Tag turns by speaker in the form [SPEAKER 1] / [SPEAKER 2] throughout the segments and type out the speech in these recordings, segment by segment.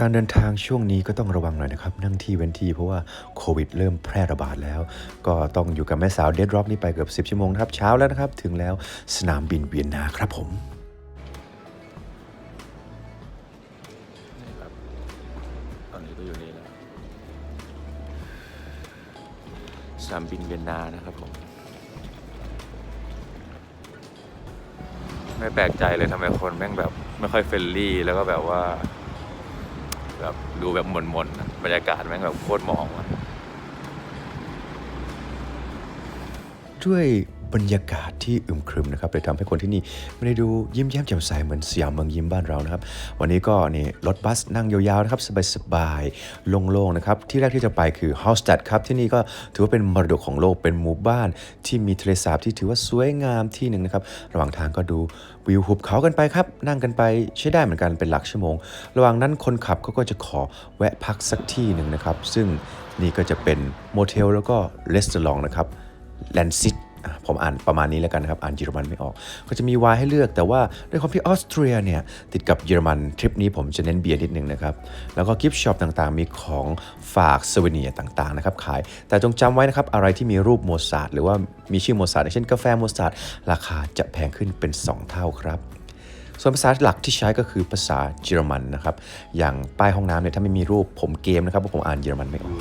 [SPEAKER 1] การเดินทางช่วงนี้ก็ต้องระวังหน่อยนะครับ นั่งที่เว้นที่เพราะว่าโควิดเริ่มแพร่ระบาดแล้ว ก็ต้องอยู่กับแม่สาวเดดร็อกนี่ไปเกือบ 10 ชั่วโมงครับเช้าแล้วนะครับ ถึงแล้วสนามบินเวียนนาครับผม
[SPEAKER 2] ตอนนี้ก็อยู่นี่แล้วสนามบินเวียนนานะครับผมไม่แปลกใจเลยทำไมคนแม่งแบบไม่ค่อยเฟรนลี่แล้วก็แบบว่า แบบดูแบบมนๆนะบรรยากาศแม่งแบบโคตรมองอะ
[SPEAKER 1] ด้วย บรรยากาศที่อึมครึมนะครับเลยทำให้คนที่นี่ไม่ได้ดูยิ้มแย้มแจ่มใสเหมือนสยามเมืองยิ้มบ้านเรานะครับ วันนี้ก็นี่รถบัสนั่งยาวๆนะครับสบายๆโล่งๆนะครับที่แรกที่จะไปคือ h o u s t a d ครับที่นี่ก็ถือว่าเป็นมรดกของโลกเป็นหมู่บ้าน ที่มีทะเลสาบที่ถือว่าสวยงามที่หนึ่งนะครับระหว่างทางก็ดูวิวหุบเขากันไปครับนั่งกันไปใช้ได้เหมือนกันเป็นหลักชั่วโมง ระหว่างนั้นคนขับเขาก็จะขอแวะพักสักที่หนึ่งนะครับ ซึ่งนี่ก็จะเป็นโมเทลแล้วก็รีสอร์ทนะครับแลนซิต ผมอ่านประมาณนี้แล้วกันนะครับ อ่านเยอรมันไม่ออก ก็จะมีไวน์ให้เลือก แต่ว่าด้วยความที่ออสเตรียเนี่ยติดกับเยอรมันทริปนี้ผมจะเน้นเบียร์นิดนึงนะครับ แล้วก็กิฟต์ช็อปต่างๆ มีของฝากสวเนียต่างๆนะครับขาย แต่จงจำไว้นะครับอะไรที่มีรูปโมซาร์ทหรือว่ามีชื่อโมซาร์ทอย่างเช่นกาแฟโมซาร์ทราคาจะแพงขึ้นเป็น 2 เท่าครับส่วนภาษาหลักที่ใช้ก็คือภาษาเยอรมันนะครับ อย่างป้ายห้องน้ำเนี่ยถ้าไม่มีรูปผมเกมนะครับเพราะผมอ่านเยอรมันไม่ออก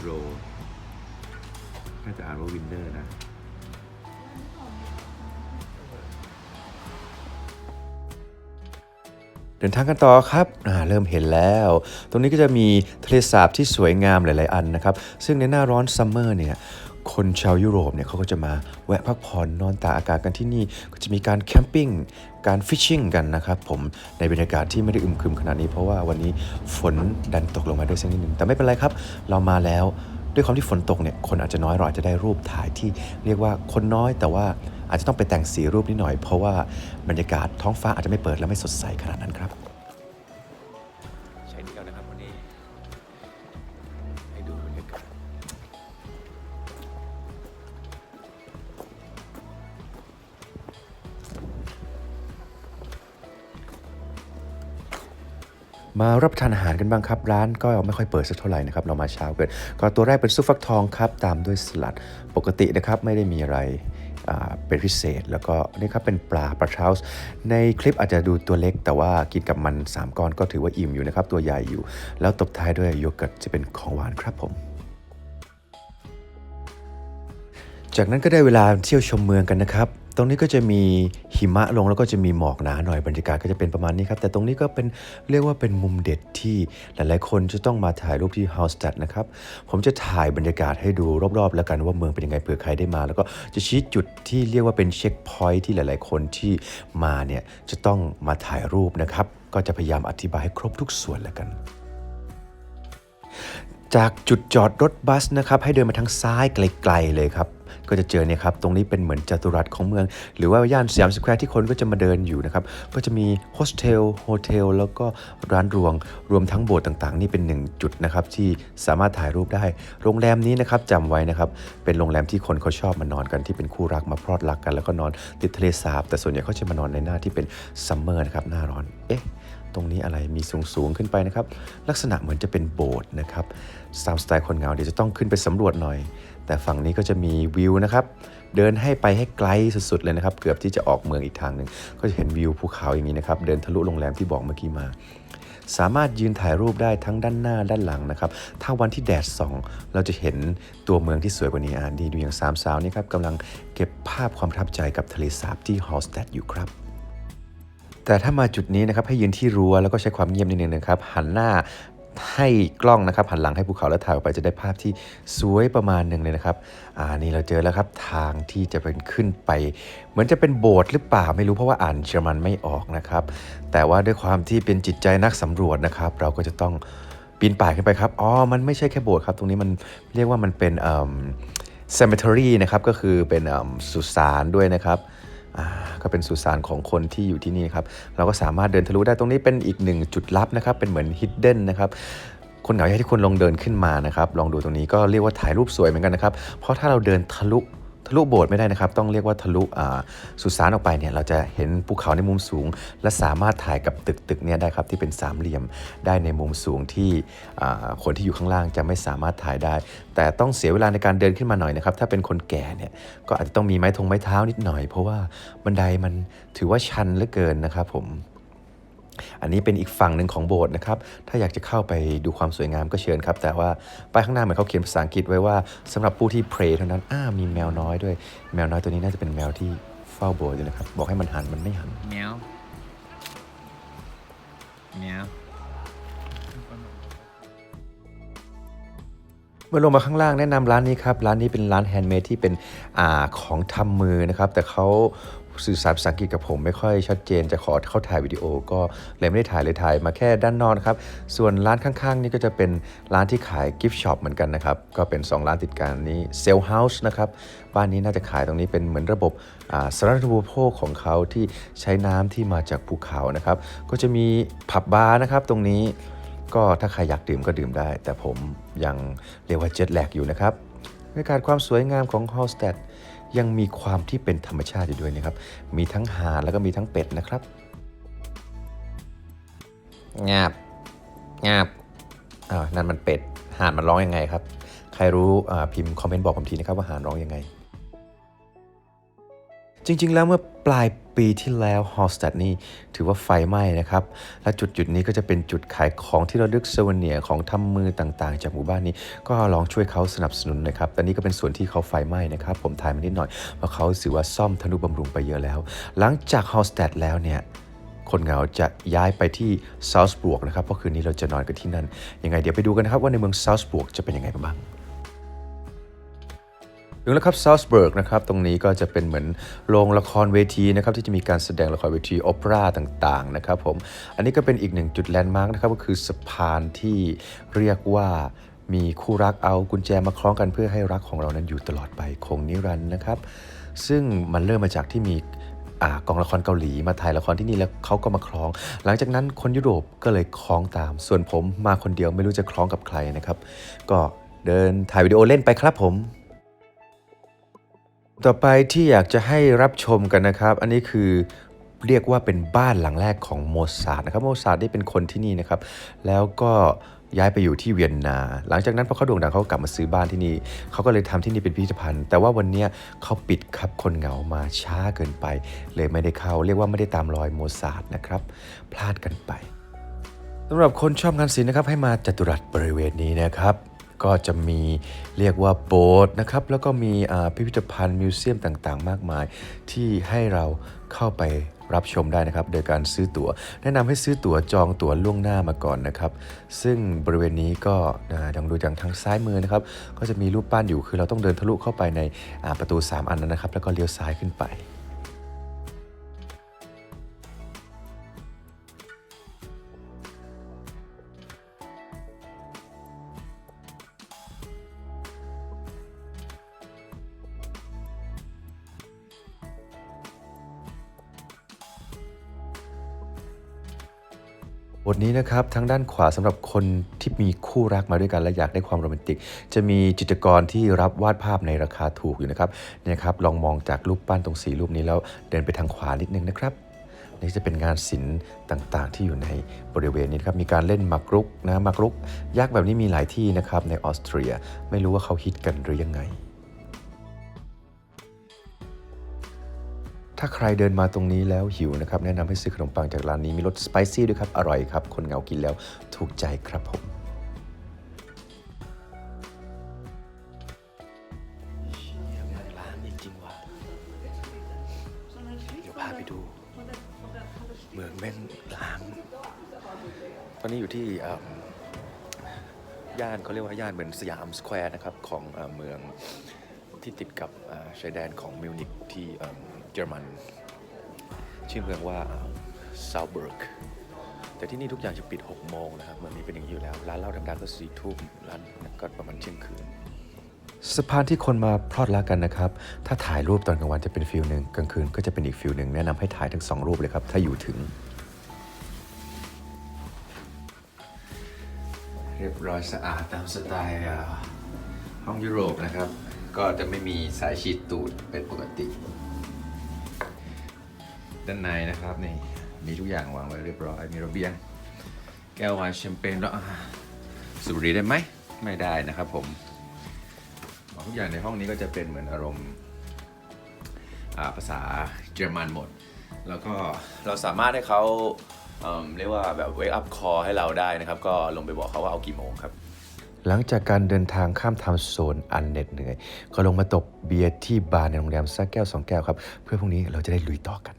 [SPEAKER 2] น่าจะอ่านว่าวินเนอร์นะ
[SPEAKER 1] ดินทางกันต่อครับเริ่มเห็นแล้ว ตรงนี้ก็จะมีทะเลสาบที่สวยงามหลาย ๆ อันนะครับ ซึ่งในหน้าร้อนซัมเมอร์เนี่ยคนชาวยุโรปเนี่ยเขาก็จะมาแวะพักผ่อนนอนตากอากาศกันที่นี่ ก็จะมีการแคมปิ้งการฟิชชิ่งกันนะครับผมในบรรยากาศที่ไม่ได้อึมครึมขนาดนี้ เพราะว่าวันนี้ฝนดันตกลงมาด้วยสักนิดหนึ่งแต่ไม่เป็นไรครับ เรามาแล้ว ด้วยความที่ฝนตกเนี่ยคนอาจจะน้อยเราอาจจะได้รูปถ่ายที่เรียกว่าคนน้อยแต่ว่า อาจจะต้องไปแต่งสีรูปนิดหน่อย เพราะว่าบรรยากาศท้องฟ้าอาจจะไม่เปิดและไม่สดใสขนาดนั้นครับ
[SPEAKER 2] ใช้เดียวนะครับวันนี้ให้ดูบรรยากาศ
[SPEAKER 1] มารับประทานอาหารกันบ้างครับ ร้านก็ไม่ค่อยเปิดสักเท่าไหร่นะครับเรามาเช้าเกินก็ตัวแรกเป็นซุปฟักทองครับ ตามด้วยสลัดปกตินะครับไม่ได้มีอะไร เป็นพิเศษ แล้วก็นี่ครับเป็นปลาปลาเช้าส์ในคลิปอาจจะดูตัวเล็ก แต่ว่ากินกับมัน 3 ก้อนก็ถือว่าอิ่มอยู่นะครับ ตัวใหญ่อยู่ แล้วตบท้ายด้วยโยเกิร์ตจะเป็นของหวานครับผมจากนั้นก็ได้เวลาเที่ยวชมเมืองกันนะครับ ตรงนี้ก็จะมีหิมะลงแล้วก็จะมีหมอกหนาหน่อยบรรยากาศก็จะเป็นประมาณนี้ครับ แต่ตรงนี้ก็เป็นเรียกว่าเป็นมุมเด็ดที่หลายๆ คนจะต้องมาถ่ายรูปที่ House จัดนะครับ ผมจะถ่ายบรรยากาศให้ดูรอบๆ แล้วกันว่าเมืองเป็นยังไงเผื่อใครได้มา แล้วก็จะชี้จุดที่เรียกว่าเป็นเช็คพอยท์ที่หลายๆ คนที่มาเนี่ยจะต้องมาถ่ายรูปนะครับ ก็จะพยายามอธิบายให้ครบทุกส่วนแล้วกันจากจุดจอดรถบัสนะครับให้เดินมาทางซ้ายไกล ๆ เลยครับ ก็จะเจอเนี่ยครับตรงนี้เป็นเหมือนจัตุรัสของเมือง หรือว่าย่านสยามสแควร์ที่คนก็จะมาเดินอยู่นะครับก็จะมีโฮสเทลโฮเทลแล้วก็ร้านรวง รวมทั้งโบสถ์ต่างๆ นี่เป็นหนึ่งจุดนะครับที่สามารถถ่ายรูปได้ โรงแรมนี้นะครับจำไว้นะครับเป็นโรงแรมที่คนเขาชอบมานอนกันที่เป็นคู่รักมาพลอดรักกัน แล้วก็นอนติดทะเลสาบ แต่ส่วนใหญ่เขาจะมานอนในหน้าที่เป็นซัมเมอร์นะครับหน้าร้อนเอ๊ะตรงนี้อะไรมีสูงสูงขึ้นไปนะครับ ลักษณะเหมือนจะเป็นโบสถ์นะครับตามสไตล์คนเงาเดี๋ยวจะต้องขึ้นไปสำรวจหน่อย แต่ฝั่งนี้ก็จะมีวิวนะครับ เดินให้ไปให้ไกลสุดๆเลยนะครับ เกือบที่จะออกเมืองอีกทางหนึ่งก็จะเห็นวิวภูเขาอย่างนี้นะครับ เดินทะลุโรงแรมที่บอกเมื่อกี้มา สามารถยืนถ่ายรูปได้ทั้งด้านหน้าด้านหลังนะครับ ถ้าวันที่แดดส่อง เราจะเห็นตัวเมืองที่สวยกว่านี้อ่าดีดูอย่างสามสาวนี่ครับกำลังเก็บภาพความประทับใจกับทะเลสาบที่ฮอลสแตดอยู่ครับแต่ถ้ามาจุดนี้นะครับให้ยืนที่รั้วแล้วก็ใช้ความเงียบนิดนึงนะครับหันหน้า ให้กล้องนะครับหันหลังให้ภูเขาแล้วถ่ายออกไปจะได้ภาพที่สวยประมาณหนึ่งเลยนะครับอ่านี่เราเจอแล้วครับทางที่จะเป็นขึ้นไป เหมือนจะเป็นโบสถ์หรือเปล่าไม่รู้เพราะว่าอ่านเยอรมันไม่ออกนะครับ แต่ว่าด้วยความที่เป็นจิตใจนักสำรวจนะครับ เราก็จะต้องปีนป่ายขึ้นไปครับอ๋อมันไม่ใช่แค่โบสถ์ครับ ตรงนี้มันเรียกว่ามันเป็นเอ่อ cemetery นะครับก็คือเป็นสุสานด้วยนะครับ ก็เป็นสุสานของคนที่อยู่ที่นี่ครับ เราก็สามารถเดินทะลุได้ตรงนี้เป็นอีกหนึ่งจุดลับนะครับ เป็นเหมือนฮิดเด้นะครับคนเหงาอยากให้ทุกคนลองเดินขึ้นมานะครับ ลองดูตรงนี้ก็เรียกว่าถ่ายรูปสวยเหมือนกันนะครับ เพราะถ้าเราเดินทะลุ ทะลุโบสถ์ไม่ได้นะครับ ต้องเรียกว่าทะลุสุสานออกไปเนี่ยเราจะเห็นภูเขาในมุมสูง และสามารถถ่ายกับตึกตึกเนี่ยได้ครับที่เป็นสามเหลี่ยมได้ในมุมสูงที่คนที่อยู่ข้างล่างจะไม่สามารถถ่ายได้ แต่ต้องเสียเวลาในการเดินขึ้นมาหน่อยนะครับถ้าเป็นคนแก่เนี่ยก็อาจจะต้องมีไม้ทงไม้เท้านิดหน่อย เพราะว่าบันไดมันถือว่าชันเหลือเกินนะครับผม อันนี้เป็นอีกฝั่งหนึ่งของโบสถ์นะครับ ถ้าอยากจะเข้าไปดูความสวยงามก็เชิญครับ แต่ว่าป้ายข้างหน้าเหมือนเขาเขียนภาษาอังกฤษไว้ว่าสำหรับผู้ที่เพลเท่านั้น อ้ามีแมวน้อยด้วย แมวน้อยตัวนี้น่าจะเป็นแมวที่เฝ้าโบสถ์อยู่นะครับ บอกให้มันหันมันไม่หัน
[SPEAKER 3] แมว แมว
[SPEAKER 1] เมื่อลงมาข้างล่างแนะนำร้านนี้ครับ ร้านนี้เป็นร้านแฮนด์เมดที่เป็นอาของทำมือนะครับ แต่เขาสื่อสารภาษาอังกฤษกับผมไม่ค่อยชัดเจนจะขอเข้าถ่ายวิดีโอก็เลยไม่ได้ถ่ายเลยถ่ายมาแค่ด้านนอกนครับ ส่วนร้านข้างๆ นี่ก็จะเป็นร้านที่ขายกิฟต์ช็อปเหมือนกันนะครับ ก็เป็น 2 ร้านติดกันนี้เซลล์เฮาส์นะครับ บ้านนี้น่าจะขายตรงนี้เป็นเหมือนระบบสาธารณูปโภคของเขาที่ใช้น้ำที่มาจากภูเขานะครับ ก็จะมีผับบาร์นะครับตรงนี้ ก็ถ้าใครอยากดื่มก็ดื่มได้ แต่ผมยังเรียกว่าเจ็ตแลกอยู่นะครับบรรยากาศความสวยงามของฮอลสเตดยังมีความที่เป็นธรรมชาติอยู่ด้วยนะครับ มีทั้งหาดแล้วก็มีทั้งเป็ดนะครับ
[SPEAKER 3] งาบงาบ
[SPEAKER 1] อ่าวนั่นมันเป็ด หานมันร้องยังไงครับ ใครรู้อ่าพิมพ์คอมเมนต์บอกผมทีนะครับว่าหานร้องยังไง จริง ๆ แล้วเมื่อปลายปีที่แล้วฮอสตัดนี่ถือว่าไฟไหม้นะครับ และจุดจุดๆนี้ก็จะเป็นจุดขายของที่เระลึกเซเวเนียของทำมือต่างๆ จากหมู่บ้านนี้ ก็ลองช่วยเขาสนับสนุนนะครับแต่นี่ก็เป็นส่วนที่เขาไฟไหม้นะครับ ผมถ่ายมานิดหน่อยเพราะเขาถือว่าซ่อมทนุบำรุงไปเยอะแล้ว หลังจากฮอสตัดแล้วเนี่ยคนเหงาจะย้ายไปที่ซาวส์บวกนะครับเพราะคืนนี้เราจะนอนกันที่นั่นยังไงเดี๋ยวไปดูกันนะครับว่าในเมืองซาวส์บวกจะเป็นยังไงบ้าง ถึงแล้วครับซาวส์เบิร์กนะครับตรงนี้ก็จะเป็นเหมือนโรงละครเวทีนะครับที่จะมีการแสดงละครเวทีโอเปร่าต่างๆนะครับผมอันนี้ก็เป็นอีกหนึ่งจุดแลนด์มาร์กนะครับก็คือสะพานที่เรียกว่ามีคู่รักเอากุญแจมาคล้องกันเพื่อให้รักของเรานั้นอยู่ตลอดไปคงนิรันดร์นะครับ ซึ่งมันเริ่มมาจากที่มีอกองละครเกาหลีมาถ่ายละครที่นี่แล้วเขาก็มาคล้อง หลังจากนั้นคนยุโรปก็เลยคล้องตาม ส่วนผมมาคนเดียวไม่รู้จะคล้องกับใครนะครับ ก็เดินถ่ายวิดีโอเล่นไปครับผม ต่อไปที่อยากจะให้รับชมกันนะครับ อันนี้คือเรียกว่าเป็นบ้านหลังแรกของโมซาร์ทนะครับโมซาร์ทนี่เป็นคนที่นี่นะครับ แล้วก็ย้ายไปอยู่ที่เวียนนา หลังจากนั้นพอเขาโด่งดังเขากลับมาซื้อบ้านที่นี่เขาก็เลยทำที่นี่เป็นพิพิธภัณฑ์ แต่ว่าวันนี้เขาปิดครับคนเหงามาช้าเกินไป เลยไม่ได้เข้า เรียกว่าไม่ได้ตามรอยโมซาร์ทนะครับ พลาดกันไปสำหรับคนชอบงานศิลป์นะครับให้มาจัตุรัสบริเวณนี้นะครับ ก็จะมีเรียกว่าโบสถ์นะครับ แล้วก็มีพิพิธภัณฑ์มิวเซียมต่างๆ มากมาย ที่ให้เราเข้าไปรับชมได้นะครับ โดยการซื้อตัว๋ว แนะนำให้ซื้อตั๋วจองตั๋วล่วงหน้ามาก่อนนะครับ ซึ่งบริเวณนี้ก็อ่าดังดูจากทางซ้ายมือนะครับ ก็จะมีรูปปั้นอยู่คือเราต้องเดินทะลุเข้าไปในประตู 3 อันนั้นนะครับ แล้วก็เลี้ยวซ้ายขึ้นไป บทนี้นะครับทางด้านขวาสำหรับคนที่มีคู่รักมาด้วยกัน และอยากได้ความโรแมนติก จะมีจิตรกรที่รับวาดภาพในราคาถูกอยู่นะครับเนี่ยครับลองมองจากรูปปั้นตรงสีรูปนี้แล้วเดินไปทางขวานิดนึงนะครับนี่จะเป็นงานศิลป์ต่างๆ ที่อยู่ในบริเวณนี้นครับมีการเล่นมากรุกนะมากรุกยักษ์แบบนี้มีหลายที่นะครับในออสเตรีย ไม่รู้ว่าเขาฮิตกันหรือยังไง ถ้าใครเดินมาตรงนี้แล้วหิวนะครับ แนะนำให้ซื้อขนมปังจากร้านนี้มีรสสไปซี่ด้วยครับ อร่อยครับ คนเหงากินแล้วถูกใจครับผมร้านจริงว่ะเดี๋ยวพาไปดูเมืองแม่งล้างตอนนี้อยู่ที่ย่านเขาเรียกว่าย่านเหมือนสยามสแควร์นะครับ ของเมืองที่ติดกับชายแดนของมิวนิกที่ เอิ่มเยอรมัน ชื่อเมืองว่าซาวเบิร์กแต่ที่นี่ทุกอย่างจะปิด 6 โมงนะครับเมืองนี้เป็นอย่างนี้อยู่แล้ว ร้านเหล้าดังๆก็สี่ทุ่มร้านก็ประมาณเที่ยงคืนสะพานที่คนมาพลอดรักกันนะครับ ถ้าถ่ายรูปตอนกลางวันจะเป็นฟิลหนึ่งกลางคืนก็จะเป็นอีกฟิลหนึ่งแนะนำให้ถ่ายทั้งสองรูปเลยครับ ถ้าอยู่ถึง เรียบร้อยสะอาดตามสไตล์อ่าห้องยุโรปนะครับ ก็จะไม่มีสายฉีดตูดเป็นปกติ ด้านในนะครับนี่มีทุกอย่างวางไว้เรียบร้อยมีระเบียง แก้วไวน์แชมเปญแล้วสูบบุหรี่ได้ไหมไม่ได้นะครับผมทุกอย่างในห้องนี้ก็จะเป็นเหมือนอารมณ์ภาษาเยอรมันหมด แล้วก็เราสามารถให้เขาเเรียกว่าแบบ wake up call ให้เราได้นะครับ ก็ลงไปบอกเขาว่าเอากี่โมงครับ หลังจากการเดินทางข้ามทม์โซนอันเหน็ดเหนื่อย ก็ลงมาตบเบียร์ที่บาร์ในโรงแรมสักแก้วสองแก้วครับ เพื่อพรุ่งนี้เราจะได้ลุยต่อกัน